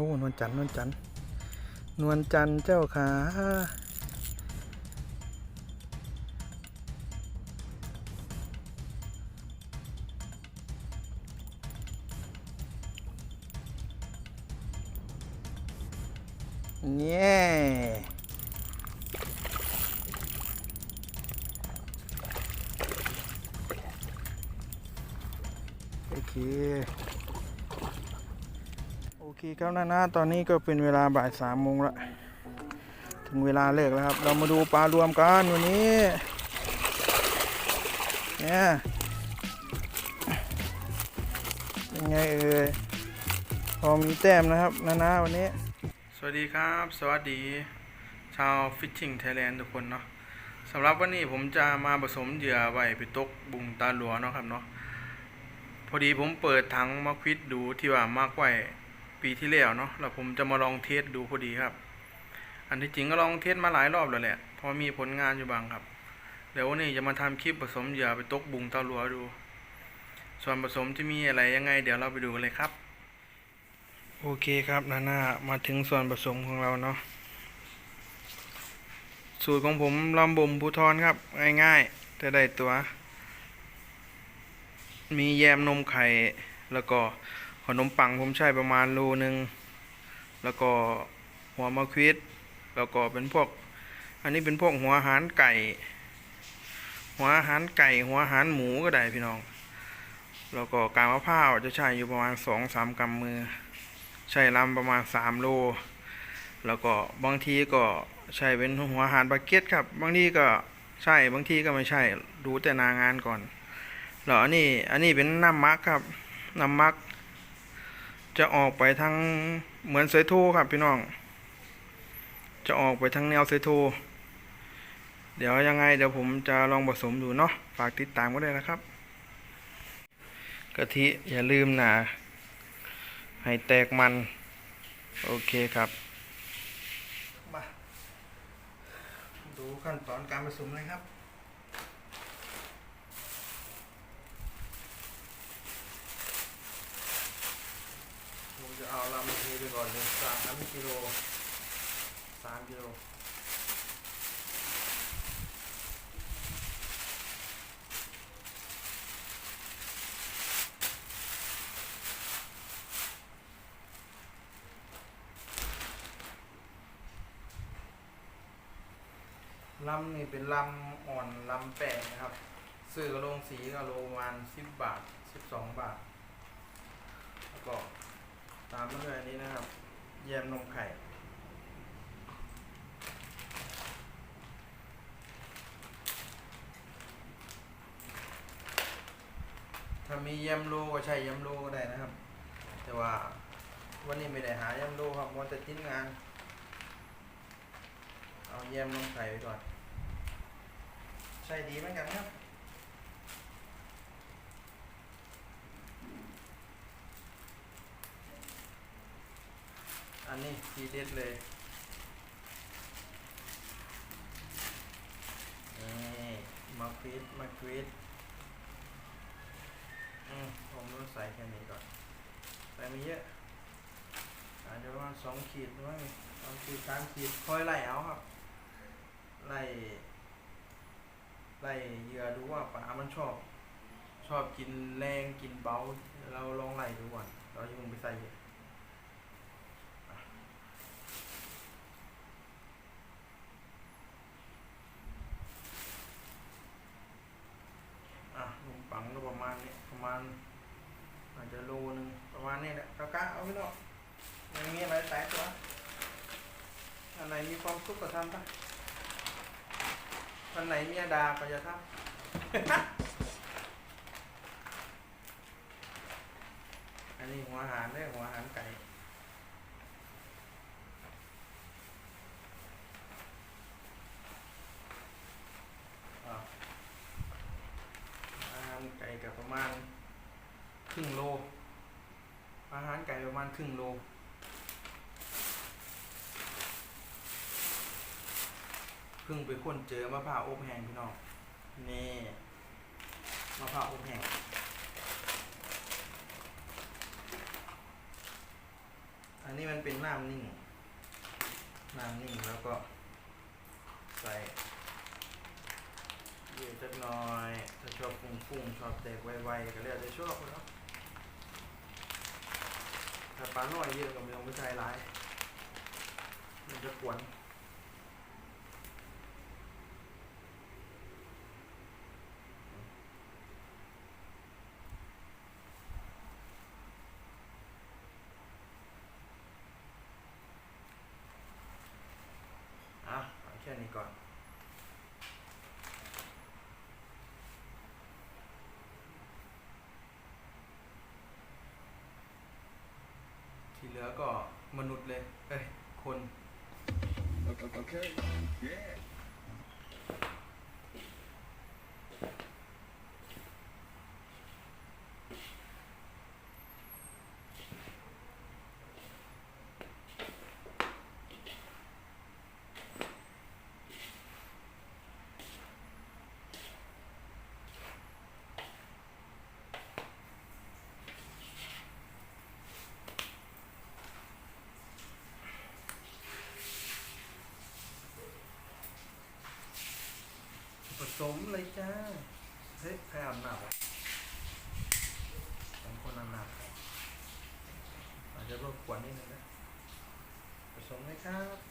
อ้นวลจันทร์นวลจันทร์นวลจันทร์เจ้าขาเนี่ยโอเค คครับนะนะตอนนี้ก็เป็นเวลาบ่ายสามโมงละถึงเวลาเลิกแล้วครับ เรามาดูปลารวมกันวันนี้เนี่ยเป็นไงเอ่ยพอมีแต้มนะครับนะนะวันนี้ สวัสดีครับ สวัสดี ชาวฟิชชิงไทยแลนด์ทุกคนเนาะสำหรับวันนี้ผมจะมาผสมเหยื่อไว้ไปตกบุงตาหลัวเนาะครับเนาะพอดีผมเปิดถังมาควิดดูที่ว่ามากไว้ ปีที่แล้วเนาะแล้วผมจะมาลองเทสดูพอดีครับ อันที่จริงก็ลองเทสมาหลายรอบแล้วแหละเพอมีผลงานอยู่บางครับ เดี๋ยววันนี้จะมาทำคลิปผสมเหยื่อไปตกบุงเตาหลัวดู ส่วนผสมที่มีอะไรยังไง เดี๋ยวเราไปดูกันเลยครับ โอเคครับนาน่ามาถึงส่วนผสมของเราเนาะสูตรของผมลำบ่มภูทรครับ ง่ายๆแต่ได้ตัว มีแยมนมไข่แล้วก็ นมปังผมใช้ประมาณโลนึง แล้วก็หัวมะควิดแล้วก็เป็นพวก อันนี้เป็นพวกหัวอาหารไก่ หัวอาหารไก่ หัวอาหารหมูก็ได้พี่น้อง แล้วก็กางมะพร้าวจะใช้อยู่ประมาณสองสามกำมือ ใช้ลำประมาณสามโล แล้วก็บางทีก็ใช้เป็นหัวอาหารบาเก็ตครับ บางทีก็ใช่บางทีก็ไม่ใช่ดูแต่นางานก่อนแล้วอันนี้อันนี้เป็นน้ำมักครับน้ำมัก จะออกไปทางเหมือนเซโทครับพี่น้อง จะออกไปทางแนวเซโทเดี๋ยวยังไงเดี๋ยวผมจะลองผสมดูเนาะฝากติดตามก็ได้นะครับกะทิอย่าลืมนะให้แตกมัน โอเคครับมาดูขั้นตอนการผสมเลยครับ ผมจะ เอาลำเทไปก่อนเลยสามกิโลสามกิโลลำนี่เป็นลำอ่อนลำแปลงนะครับ ซื้อกระโลงสีกระโลประมาณสิบบาทสิบสองบาท แล้วก็ ตามมาด้วยอันนี้นะครับ แยมนมไข่ ถ้ามีแยมโลก็ใช้แยมโลก็ได้นะครับ แต่ว่าวันนี้ไม่ได้หาแยมโลครับมัวแต่ทิ้งงาน เอาแยมนมไข่ไปก่อน ใช่ดีเหมือนกันครับ อันนี้ ทีเด็ดเลยนี่มาควิดมาควิดอืมผมต้องใส่แค่นี้ก่อนใส่ไม่เยอะอาจจะประมาณสองขีดด้วยสองขีดสามขีดค่อยไล่เอาครับ ไล่ไล่เหยื่อดูว่าปลามันชอบ ชอบกินแรงกินเบา เราลองไล่ดูก่อนเราจะมึงไปใส่เยอะ อะขนมปังก็ประมาณนี้ ประมาณอาจจะโลนึงประมาณนี้แหละกะกะเอาไปเนาะไม่มีอะไรแตกตัวอันไหนมีความสุขก็ทำไปอันไหนมีดาก็อย่าทำอันนี้หัวหารได้หัวหารไก่อะ อาหารไก่กับประมาณ ครึ่งโล อาหารไก่ประมาณครึ่งโล เพิ่งไปค้นเจอมะพร้าวอบแห้งพี่น้องนี่มะพร้าวอบแห้งอันนี้มันเป็นน้ำนิ่ง น้ำนิ่งแล้วก็ใส่เยอะจักหน่อย ถ้าชอบฟุ้งๆชอบแตกไวๆก็เรียกจะชอบเนาะถ้าปลาหน่อยเยอะก็ไม่ต้องไปใส่หลายมันจะกวนอะแค่นี้ก่อน ที่เหลือก็ มนุษย์เลย เอ้ย คน Okay. Yeah. ผ สมเลยจ้า เฮ้ยใครอาบน้ำวะผมคนอาบน้ำครับอาจจะรบกวนนิดนึงนะผสมเลยครับ